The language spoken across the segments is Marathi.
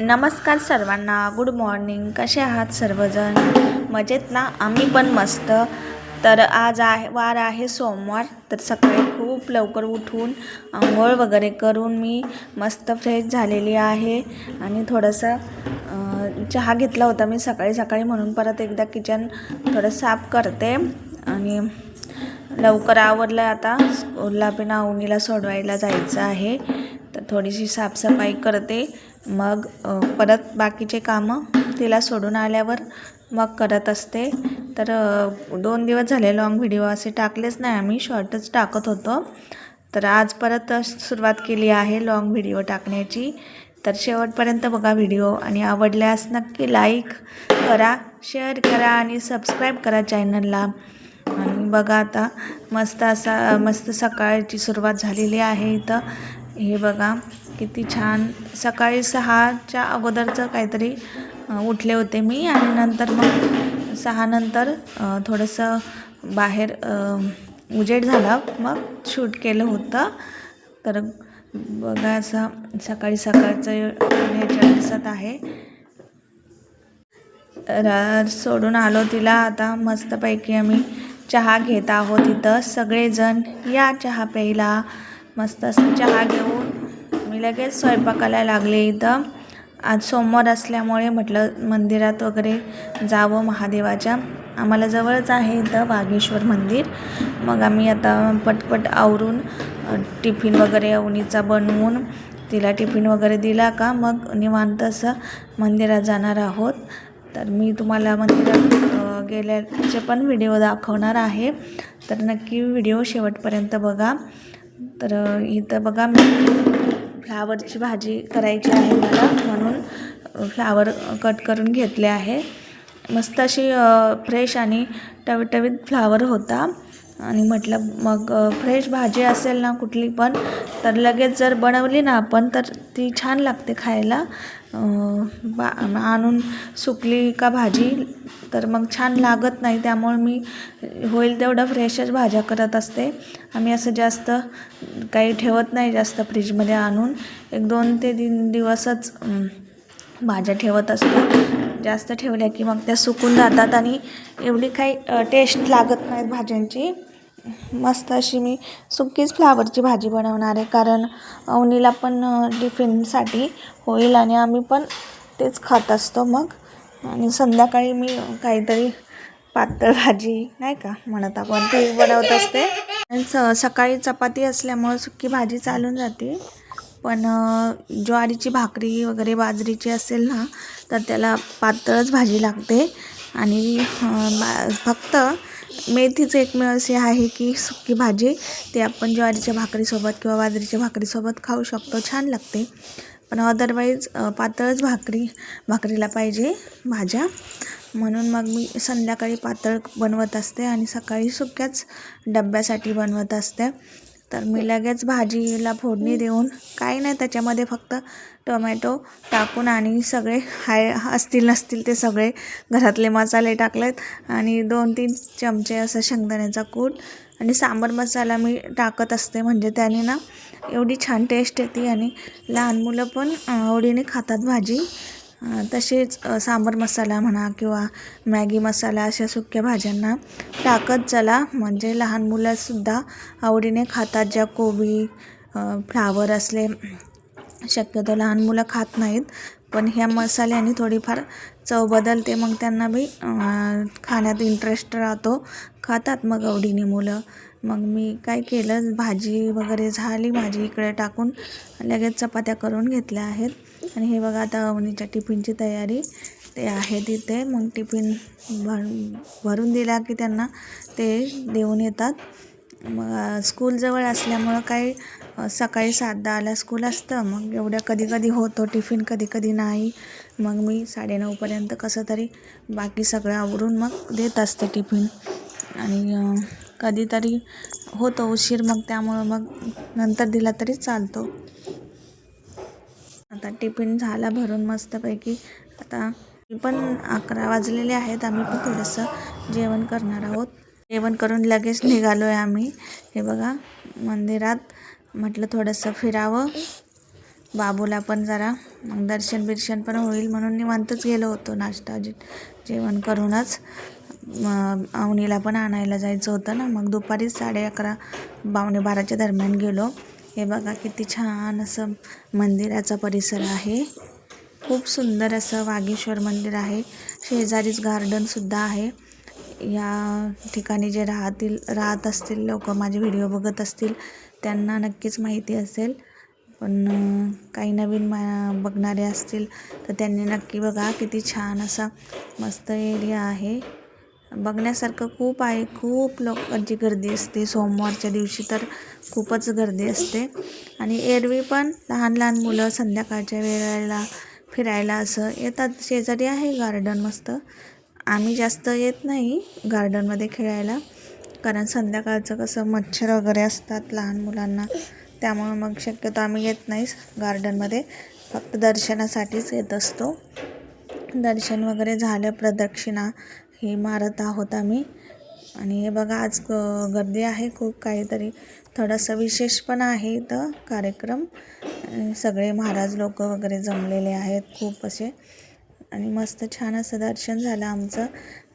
नमस्कार सर्वांना गुड मॉर्निंग कसे आहात सर्वजण? मजेत ना? आम्ही पण मस्त. तर आज आहे वार आहे सोमवार. तर सकाळी खूप लवकर उठून आंघोळ वगैरे करून मी मस्त फ्रेश झालेली आहे. आणि थोडंसं चहा घेतला होता मी सकाळी सकाळी म्हणून. परत एकदा किचन थोडं साफ करते. आणि लवकर आवरलं आता. स्कूलला पण अवनीला सोडवायला जायचं आहे. थोडीशी साफसफाई करते. मग परत बाकीचे कामं तिला सोडून आल्यावर मग करत असते. तर दोन दिवस झाले लॉंग व्हिडिओ असे टाकलेच नाही आम्ही शॉर्टच टाकत होतो. तर आज परत सुरुवात केली आहे लॉंग व्हिडिओ टाकण्याची. तर शेवटपर्यंत बघा व्हिडिओ आणि आवडल्यास नक्की लाईक करा शेअर करा आणि सबस्क्राईब करा चॅनलला आणि बघा आता मस्त असा मस्त सकाळची सुरुवात झालेली आहे इथं. हे बघा किती छान. सकाळी सहाच्या अगोदरचं काहीतरी उठले होते मी आणि नंतर मग सहानंतर थोडंसं बाहेर उजेड झाला. मग शूट केलं होतं. तर बघा असं सकाळी सकाळचं नेचर दिसत आहे. र सोडून आलो तिला. आता मस्तपैकी आम्ही चहा घेत आहोत इथं. सगळेजण या चहा प्यायला. मस्त असं चहा घेऊन मी लगेच स्वयंपाकाला लागले इथं. आज सोमवार असल्यामुळे म्हटलं मंदिरात वगैरे जावं महादेवाच्या. आम्हाला जवळच आहे इथं वाघेश्वर मंदिर. मग आम्ही आता पटपट आवरून टिफिन वगैरे अवनीचा बनवून तिला टिफिन वगैरे दिला का मग निवांत असं मंदिरात जाणार आहोत. तर मी तुम्हाला मंदिरात गेल्याचे पण व्हिडिओ दाखवणार आहे. तर नक्की व्हिडिओ शेवटपर्यंत बघा. तर इथं बघा मी फ्लावरची भाजी करायची आहे मला म्हणून फ्लावर कट करून घेतले आहे. मस्त अशी फ्रेश आणि टवटवीत फ्लावर होता. आणि म्हटलं मग फ्रेश भाजी असेल ना कुठली पण तर लगेच जर बनवली ना आपण तर ती छान लागते खायला. बा आणून सुकली का भाजी तर मग छान लागत नाही त्यामुळे मी होईल तेवढं फ्रेशच भाज्या करत असते. आम्ही असं जास्त काही ठेवत नाही जास्त फ्रीजमध्ये आणून. एक दोन ते तीन दिवसच भाज्या ठेवत असतो. जास्त ठेवल्या की मग त्या सुकून जातात आणि एवढी काही टेस्ट लागत नाहीत भाज्यांची. मस्त अशी मी सुकीच फ्लावरची भाजी बनवणार आहे. कारण अवनीला पण टिफिनसाठी होईल आणि आम्ही पण तेच खात असतो मग. आणि संध्याकाळी मी काहीतरी पातळ भाजी नाही का म्हणत आपण ती बनवत असते. आणि स सकाळी चपाती असल्यामुळं सुकी भाजी चालून जाते. पण ज्वारीची भाकरी वगैरे बाजरीची असेल ना तर त्याला पातळच भाजी लागते. आणि अ, बा- फक्त मेथीचं एकमेव असे आहे की सुकी भाजी ते आपण ज्वारीच्या भाकरीसोबत किंवा बाजरीच्या भाकरीसोबत खाऊ शकतो. छान लागते. पण अदरवाईज पातळच भाकरी भाकरीला पाहिजे भाज्या. म्हणून मग मी संध्याकाळी पातळ बनवत असते आणि सकाळी सुक्याच डब्यासाठी बनवत असते. तर मी लगेच भाजीला फोडणी देऊन काही नाही त्याच्यामध्ये फक्त टोमॅटो टाकून आणि सगळे हाय असतील नसतील ते सगळे घरातले मसाले टाकलेत. आणि दोन तीन चमचे असं शेंगदाण्याचा कूट आणि सांबार मसाला मी टाकत असते. म्हणजे त्याने ना एवढी छान टेस्ट येते आणि लहान मुलं पण आवडीने खातात भाजी. तसेच सांबर मसाला म्हणा किंवा मॅगी मसाला अशा सुक्या भाज्यांना टाकत चला. म्हणजे लहान मुलंसुद्धा आवडीने खातात. ज्या कोबी फ्लावर असले शक्यतो लहान मुलं खात नाहीत. पण ह्या मसाल्याने थोडीफार चव बदलते. मग त्यांना बी खाण्यात इंटरेस्ट राहतो. खातात मग आवडीने मुलं. मग मी काय केलं? भाजी वगैरे झाली. भाजी इकडे टाकून लगेच चपात्या करून घेतल्या आहेत. आणि हे बघा आता अवनीच्या टिफिनची तयारी ते आहे तिथे. मग टिफिन भर भरून दिला की त्यांना ते देऊन येतात. मग स्कूलजवळ असल्यामुळं काही सकाळी सात दहाला स्कूल असतं. मग एवढ्या कधी कधी होतो टिफिन कधी कधी नाही. मग मी साडेनऊपर्यंत कसं तरी बाकी सगळं आवरून मग देत असते टिफिन. आणि कधीतरी होतो उशीर मग त्यामुळं मग नंतर दिला तरी चालतो. आता टिफिन झाला भरून मस्तपैकी. आता पण अकरा वाजलेले आहेत आम्ही पण थोडंसं जेवण करणार आहोत. जेवण करून लगेच निघालो आहे आम्ही. हे बघा मंदिरात म्हटलं थोडंसं फिरावं. बाबूला पण जरा मग दर्शन बिर्शन पण होईल म्हणून निवांतच गेलो होतो नाश्ता जे जेवण करूनच. अवनीला पण आणायला जायचं होतं ना. मग दुपारीच साडे अकरा पावणे बाराच्या दरम्यान गेलो. हे बघा किती छान असं मंदिराचा परिसर आहे. खूप सुंदर असं वागेश्वर मंदिर आहे. शेजारीच गार्डनसुद्धा आहे. या ठिकाणी जे राहतील राहत असतील लोक माझे व्हिडिओ बघत असतील त्यांना नक्कीच माहिती असेल. पण काही नवीन मा बघणारे असतील तर त्यांनी नक्की बघा किती छान असा मस्त एरिया आहे. बघण्यासारखं खूप आहे. खूप लोकांची गर्दी असते. सोमवारच्या दिवशी तर खूपच गर्दी असते. आणि एरवी पण लहान लहान मुलं संध्याकाळच्या वेळेला फिरायला असं येतात. शेजारी आहे गार्डन मस्त. आम्ही जास्त येत नाही गार्डनमध्ये खेळायला. कारण संध्याकाळचं कसं मच्छर वगैरे असतात लहान मुलांना. त्यामुळं मग शक्यतो आम्ही येत नाही गार्डनमध्ये. फक्त दर्शनासाठीच येत असतो. दर्शन वगैरे झालं प्रदक्षिणा. हे मारत आहोत आम्ही. आणि हे बघा आज गर्दी आहे खूप. काहीतरी थोडंसं विशेष पण आहे इथं कार्यक्रम. सगळे महाराज लोक वगैरे जमलेले आहेत खूप असे. आणि मस्त छान असं दर्शन झालं आमचं.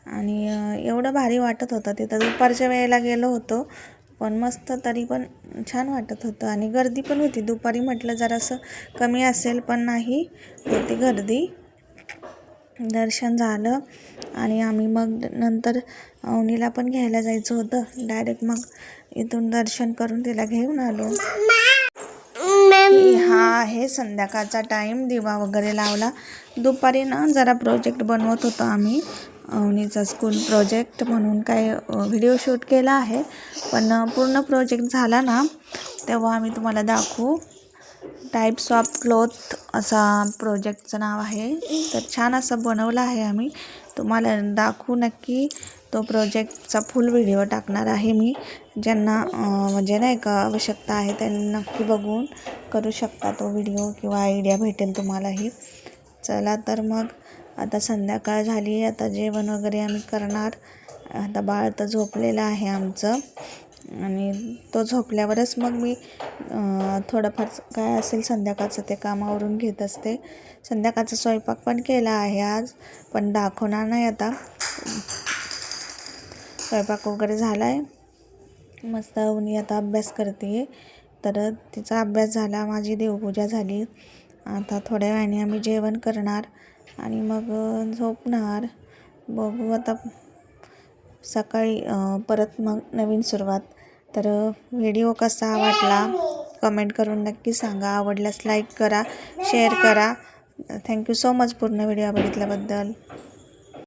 आणि एवढं भारी वाटत होतं. तिथं दुपारच्या वेळेला गेलो होतो पण मस्त तरी पण छान वाटत होतं. आणि गर्दी पण होती. दुपारी म्हटलं जरासं कमी असेल पण नाही होती गर्दी. दर्शन झालं आणि आम्ही मग नंतर अवनीला पण घ्यायला जायचं होतं. डायरेक्ट मग इथून दर्शन करून तिला घेऊन आलो. हा आहे संध्याकाळचा टाईम दिवा वगैरे लावला. दुपारी ना जरा प्रोजेक्ट बनवत होतो आम्ही. अवनीचा स्कूल प्रोजेक्ट म्हणून काय व्हिडिओ शूट केला आहे. पण पूर्ण प्रोजेक्ट झाला ना तेव्हा आम्ही तुम्हाला दाखवू. टाईप्स ऑफ क्लोथ असा प्रोजेक्टचं नाव आहे. तर छान असं बनवलं आहे आम्ही. तुम्हाला दाखवू नक्की तो प्रोजेक्टचा फुल व्हिडिओ टाकणार आहे मी. ज्यांना म्हणजे नाही का आवश्यकता आहे त्यांना नक्की बघून करू शकता तो व्हिडिओ किंवा आयडिया भेटेल तुम्हालाही. चला तर मग आता संध्याकाळ झाली आता जेवण वगैरे आम्ही करणार. आता बाळ तर झोपलेलं आहे आमचं. आणि तो झोपल्यावरच मग मी थोडंफार काय असेल संध्याकाळचं ते कामावरून घेत असते. संध्याकाळचा स्वयंपाक पण केला आहे आज पण दाखवणार नाही आता. स्वयंपाक वगैरे झाला आहे मस्त उनी आता अभ्यास करते. तर तिचा अभ्यास झाला माझी देवपूजा झाली. आता थोड्या वेळाने आम्ही जेवण करणार आणि मग झोपणार. बघू आता सकाळी परत मग नवीन सुरुवात. तर व्हिडिओ कसा वाटला? कमेंट करून नक्की सांगा. आवडल्यास लाईक करा शेअर करा. थँक्यू सो मच पूर्ण व्हिडिओ बघितल्याबद्दल.